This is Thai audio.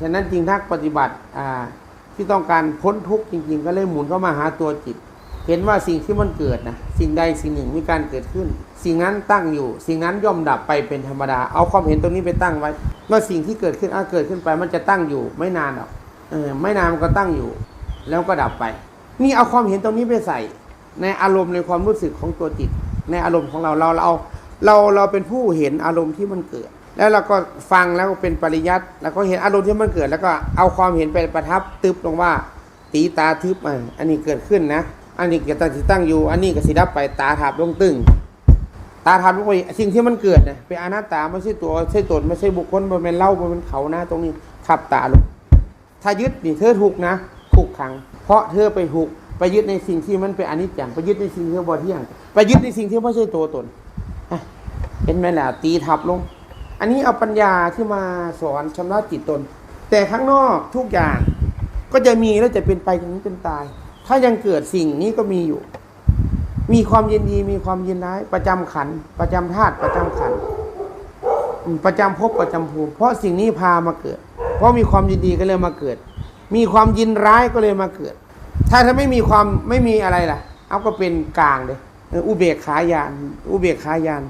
ฉะนั้นจริงทักปฏิบัติที่ต้องการพ้นทุกข์จริง ๆ ก็เลยหมุนเข้ามาหาตัวจิต เห็นว่าสิ่งที่มันเกิดนะสิ่งใดสิ่งหนึ่งมีการเกิดขึ้น สิ่งนั้นตั้งอยู่ สิ่งนั้นย่อมดับไปเป็นธรรมดา เอาความเห็นตรงนี้ไปตั้งไว้ว่าสิ่งที่เกิดขึ้นอะเกิดขึ้นไป มันจะตั้งอยู่ไม่นานหรอกเออไม่นานมันก็ตั้งอยู่ แล้วก็ดับไป นี่เอาความเห็นตรงนี้ไปใส่ ในอารมณ์ในความรู้สึกของตัวจิต ในอารมณ์ของเราเราเราเราเราเป็นผู้เห็นอารมณ์ที่มันเกิด แล้วเราก็ฟังแล้วก็เป็นปริยัติแล้วก็เห็นอารมณ์ที่มันเกิด แล้วก็เอาความเห็นไปประทับตึบลงว่า ตีตาทึบอันนี้เกิดขึ้นนะ อันนี้ก็ตั้งที่ตั้งอยู่ อันนี้ก็สิดับไปตาทับลงตึงตาทับลงไปสิ่งที่มันเกิดเนี่ยเป็นอนัตตาไม่ใช่ตัวไม่ใช่ตนไม่ใช่บุคคลมันเป็นเล่ามันเป็นเขานะ ตรงนี้ขับตาลงถ้ายึดนี่เธอถูกนะถูกขัง เพราะเธอไปถูกไปยึดในสิ่งที่มันเป็นอนิจจังไปยึดในสิ่งที่บ่เที่ยงไปยึดในสิ่งที่ไม่ใช่ตัวตนเห็นไหมล่ะตีทับลง อันนี้เอาปัญญาที่มาสอนชำระจิตตน แต่ข้างนอกทุกอย่างก็จะมีแล้วจะเป็นไปถึงนี้เป็นตาย ถ้ายังเกิดสิ่งนี้ก็มีอยู่ มีความยินดีมีความยินร้าย ประจำขัน ประจำธาตุประจำขัน ประจำภพประจำภูมิเพราะสิ่งนี้พามาเกิด เพราะมีความยินดีก็เลยมาเกิด มีความยินร้ายก็เลยมาเกิด ถ้าถ้าไม่มีความไม่มีอะไรล่ะ เอาก็เป็นกลางเลยอออุเบกขายาน อุเบกขายาน